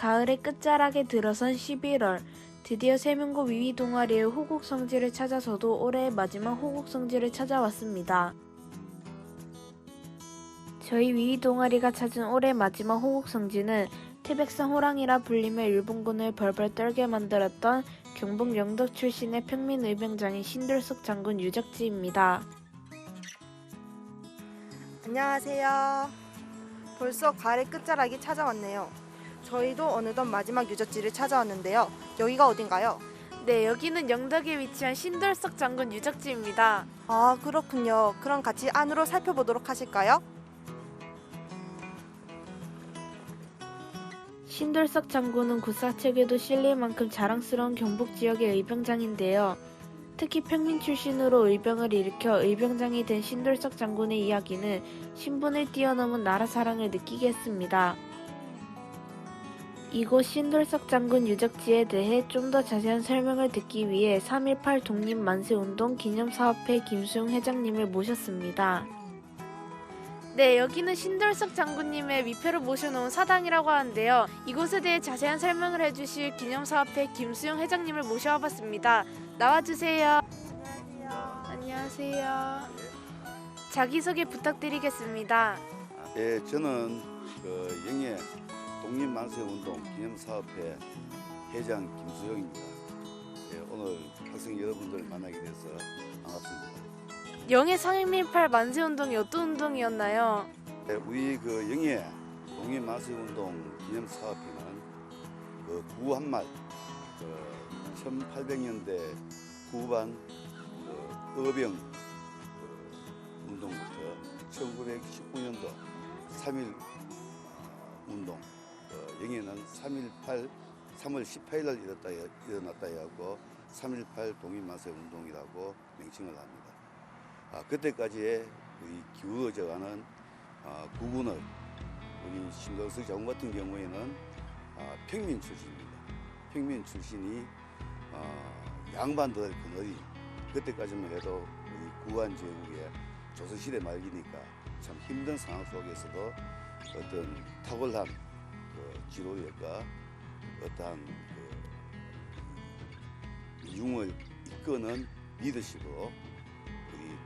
가을의 끝자락에 들어선 11월 드디어 세명고 위위 동아리의 호국 성지를 찾아서도 올해의 마지막 호국 성지를 찾아왔습니다. 저희 위위 동아리가 찾은 올해 마지막 호국 성지는 태백산 호랑이라 불리며 일본군을 벌벌 떨게 만들었던 경북 영덕 출신의 평민 의병장인 신돌석 장군 유적지입니다. 안녕하세요. 벌써 가을의 끝자락이 찾아왔네요. 저희도 어느덧 마지막 유적지를 찾아왔는데요. 여기가 어딘가요? 네, 여기는 영덕에 위치한 신돌석 장군 유적지입니다. 아, 그렇군요. 그럼 같이 안으로 살펴보도록 하실까요? 신돌석 장군은 구사책에도 실릴 만큼 자랑스러운 경북 지역의 의병장인데요. 특히 평민 출신으로 의병을 일으켜 의병장이 된 신돌석 장군의 이야기는 신분을 뛰어넘은 나라 사랑을 느끼게 했습니다. 이곳 신돌석 장군 유적지에 대해 좀 더 자세한 설명을 듣기 위해 3.18 독립 만세 운동 기념사업회 김수용 회장님을 모셨습니다. 네, 여기는 신돌석 장군님의 위패를 모셔놓은 사당이라고 하는데요. 이곳에 대해 자세한 설명을 해주실 기념사업회 김수영 회장님을 모셔와봤습니다. 나와주세요. 안녕하세요. 자기소개 부탁드리겠습니다. 예, 저는 그 영예 독립만세운동 기념사업회 회장 김수영입니다. 예, 오늘 학생 여러분들 만나게 돼서 반갑습니다. 영해 상인민팔 만세운동이 어떤 운동이었나요? 예, 우리 그 영예 독립만세운동 기념사업회는 그 구한말 그 1800년대 후반 그 어병 그 운동부터 1919년도 3.1 운동 어, 영예는 3.18 3월 18일 날 일어났다, 일어났다 해갖고 3.18 독립만세 운동이라고 명칭을 합니다. 아, 그때까지의 우리 기울어져가는 아, 구군을 우리 신동석 장군 같은 경우에는 아, 평민 출신입니다. 평민 출신이 아, 양반들 그늘이 그때까지만 해도 우리 구한 제국의 조선시대 말기니까 참 힘든 상황 속에서도 어떤 탁월한 그 지도력과 어떠한 그 이중을 이끄는 리더십으로 우리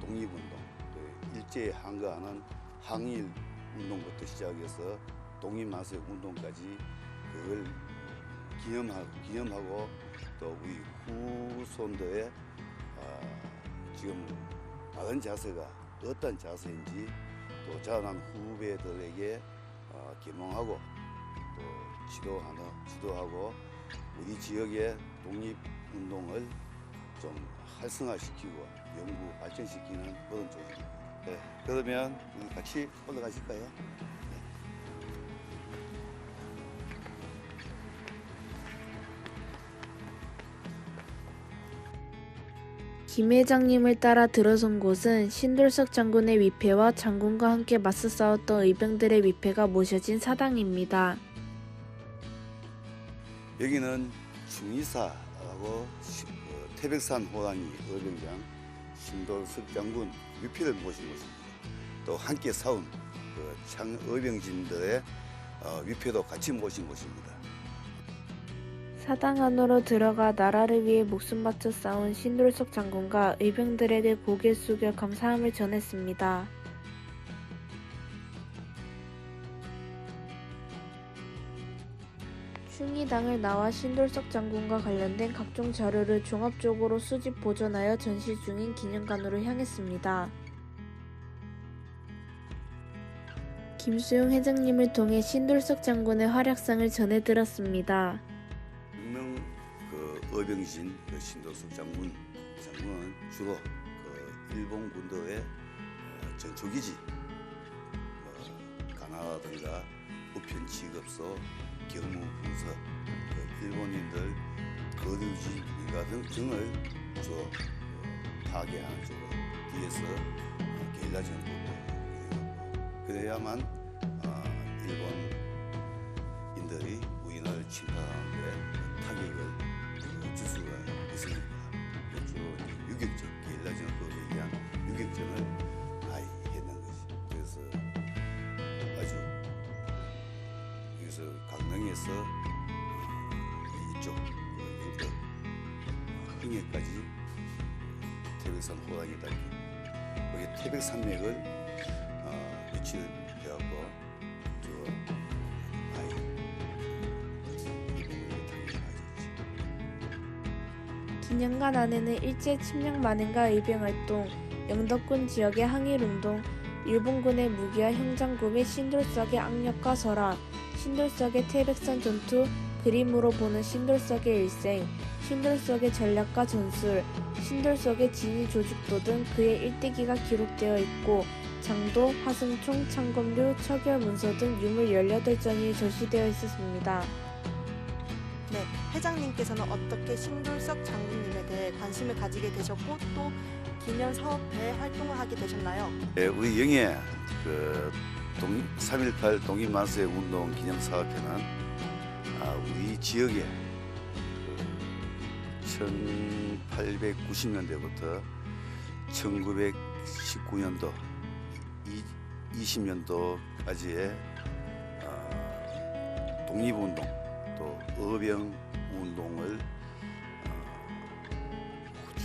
독립운동, 또 일제에 항거하는 항일 운동부터 시작해서 독립만세 운동까지 그걸 기념하고, 기념하고 또 우리 후손들의 아, 지금 바른 자세가 어떤 자세인지 또 자라난 후배들에게 어, 계몽하고 또 지도하는 지도하고 우리 지역의 독립 운동을 좀 활성화시키고 연구 발전시키는 그런 조직입니다. 네, 그러면 같이 올라가실까요? 김 회장님을 따라 들어선 곳은 신돌석 장군의 위패와 장군과 함께 맞서 싸웠던 의병들의 위패가 모셔진 사당입니다. 여기는 중의사라고 시- 그 태백산 호랑이 의병장 신돌석 장군 위패를 모신 곳입니다. 또 함께 싸운 그 창 의병진들의 어, 위패도 같이 모신 곳입니다. 사당 안으로 들어가 나라를 위해 목숨 바쳐 싸운 신돌석 장군과 의병들에게 고개 숙여 감사함을 전했습니다. 충의당을 나와 신돌석 장군과 관련된 각종 자료를 종합적으로 수집 보존하여 전시 중인 기념관으로 향했습니다. 김수용 회장님을 통해 신돌석 장군의 활약상을 전해 들었습니다. 유명 그 신도숙 장군 장군은 주로 그 일본 군도의 어, 전초기지. 뭐 가나라든가 우편 취급소 경무 분서 그 일본인들 거류지 민가 등 등을 주로 어, 파괴하는 쪽으로 뒤에서 어, 게릴라 전부도 그래야만 어, 일본인들이 우인을 침탈하는데 타격을 수가 있으니까 주로 이제 유격전, 게릴라 전 법에 의한 유격전을 많이 했는 것이. 그래서 아주 해서 어, 이쪽 그 영덕 어, 흥해까지 태백산 호랑이 닿기 거기 태백산맥을 어, 유치해 기념관 안에는 일제 침략 만행과 의병활동, 영덕군 지역의 항일운동, 일본군의 무기와 흉장구 및 신돌석의 악력과 설화, 신돌석의 태백산 전투, 그림으로 보는 신돌석의 일생, 신돌석의 전략과 전술, 신돌석의 진위 조직도 등 그의 일대기가 기록되어 있고 장도, 화승총, 창검류, 처결 문서 등 유물 18전이 전시되어 있었습니다. 네, 회장님께서는 어떻게 신돌석 대해 관심을 가지게 되셨고 또 기념 사업회 활동을 하게 되셨나요? 예, 우리 영예 그 동, 3.18 독립만세 운동 기념 사업회는 아, 우리 지역에 그 1890년대부터 1919년도 20년도까지의 아, 독립운동 또 어병운동을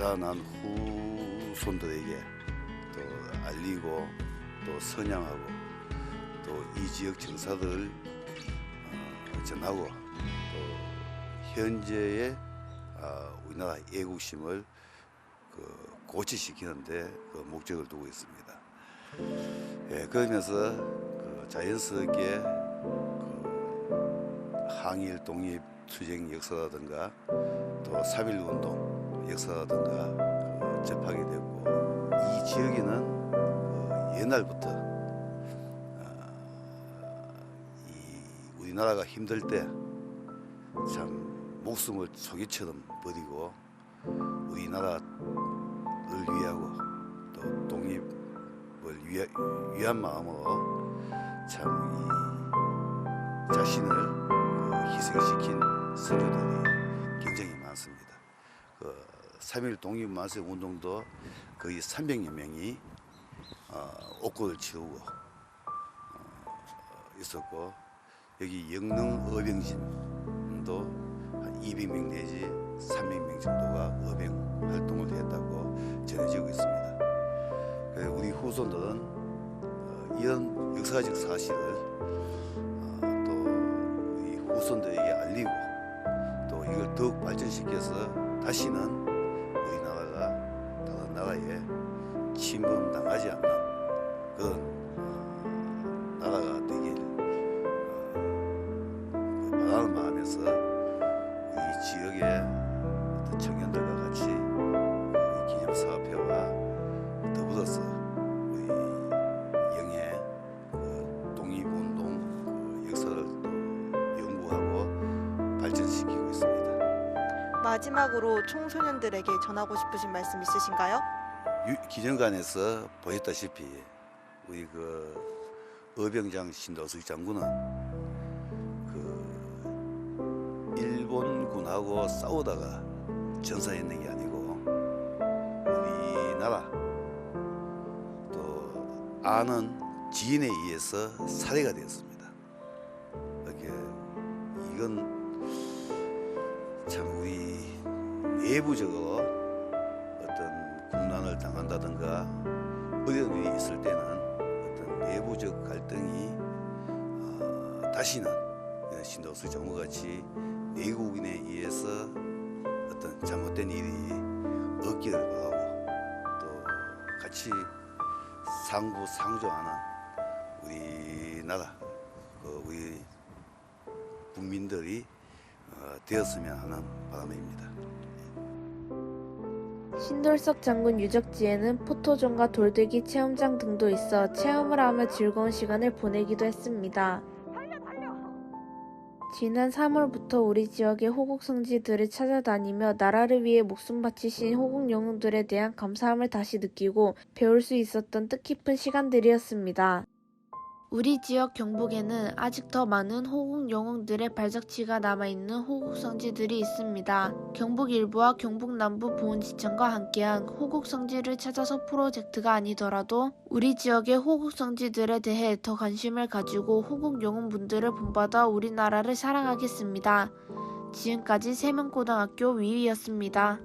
어, 자난 후손들에게 또 알리고 또 선양하고 또 이 지역 정사들을 어, 전하고 또 현재의 아, 우리나라 애국심을 그 고취시키는데 그 목적을 두고 있습니다. 예, 그러면서 그 자연스럽게 그 항일 독립 투쟁 역사라든가 또 3.1 운동 역사라든가 그 접하게 되고 이 지역에는 그 옛날부터 아, 이 우리나라가 힘들 때 참 목숨을 소기처럼 버리고 우리나라를 위하고 또 독립을 위하, 위한 마음으로 참 이 자신을 그 희생시킨 선조들이 3.1 독립만세 운동도 거의 300여 명이 어, 옥고를 치르고 어, 있었고 여기 영릉 어병진도 한 200명 내지 300명 정도가 어병 활동을 했다고 전해지고 있습니다. 그래서 우리 후손들은 어, 이런 역사적 사실을 어, 또 우리 후손들에게 알리고 또 이걸 더욱 발전시켜서 다시는 나라에 침범당하지 않는 그런 어, 나라가 되길 어, 그 바라는 마음에서 우리 지역의 청년들과 같이 그 기념사업회와 더불어서 영해 그 독립운동 그 역사를 또 연구하고 발전시키고 있습니다. 마지막으로 청소년들에게 전하고 싶으신 말씀 있으신가요? 유- 기념관에서 보셨다시피 우리 그 어병장 신도숙 장군은 그 일본군하고 싸우다가 전사했는 게 아니고 우리나라 또 아는 지인에 의해서 살해가 되었습니다. 이렇게 이건 참 우리 내부적으로 당한다든가 어려운 일이 있을 때는 어떤 내부적 갈등이 어, 다시는 신도수 정부같이 내국인에 의해서 어떤 잘못된 일이 없기를 바라고 또 같이 상부 상조하는 우리나라 그 우리 국민들이 어, 되었으면 하는 바람입니다. 신돌석 장군 유적지에는 포토존과 돌들기 체험장 등도 있어 체험을 하며 즐거운 시간을 보내기도 했습니다. 지난 3월부터 우리 지역의 호국 성지들을 찾아다니며 나라를 위해 목숨 바치신 호국 영웅들에 대한 감사함을 다시 느끼고 배울 수 있었던 뜻깊은 시간들이었습니다. 우리 지역 경북에는 아직 더 많은 호국 영웅들의 발자취가 남아있는 호국 성지들이 있습니다. 경북 일부와 경북 남부 보훈지청과 함께한 호국 성지를 찾아서 프로젝트가 아니더라도 우리 지역의 호국 성지들에 대해 더 관심을 가지고 호국 영웅분들을 본받아 우리나라를 사랑하겠습니다. 지금까지 세명고등학교 위위였습니다.